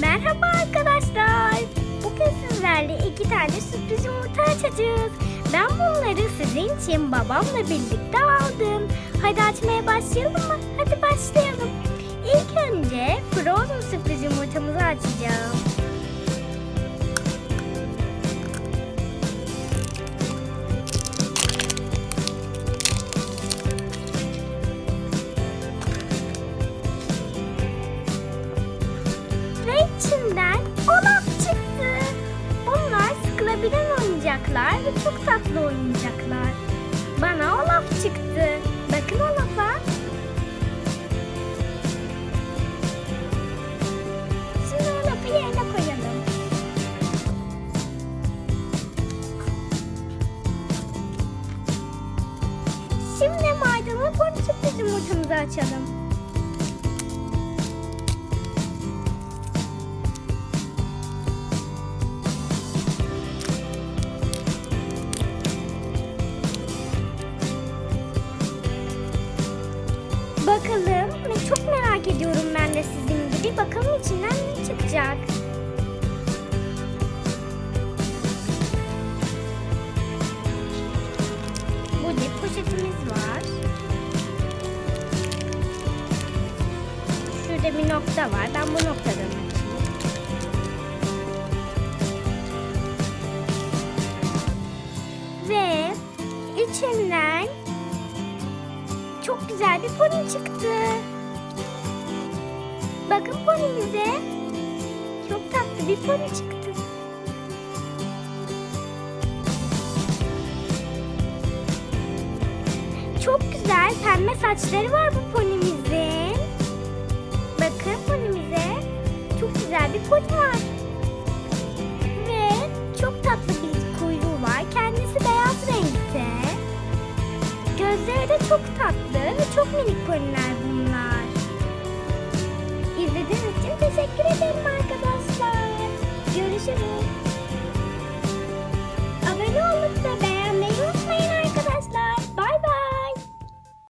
Merhaba arkadaşlar. Bugün sizlerle iki tane sürpriz yumurta açacağız. Ben bunları sizin için babamla birlikte aldım. Hadi açmaya başlayalım mı? Hadi başlayalım. İlk önce Frozen sürpriz yumurtamızı açacağım. Ve çok tatlı oyuncaklar. Bana Olaf çıktı. Bakın Olaf'a. Şimdi Olaf'ı yerine koyalım. Şimdi maydanoz sürpriz yumurtamızı açalım. Bakalım. Çok merak ediyorum ben de sizin gibi. Bakalım içinden ne çıkacak. Burada poşetimiz var. Şurada bir nokta var. Ben bu noktadan açayım. Ve içinden çok güzel bir pony çıktı. Bakın ponimize. Çok tatlı bir pony çıktı. Çok güzel pembe saçları var bu ponimizin. Bakın ponimize. Çok güzel bir pony var. Gözleri çok tatlı çok minik poniler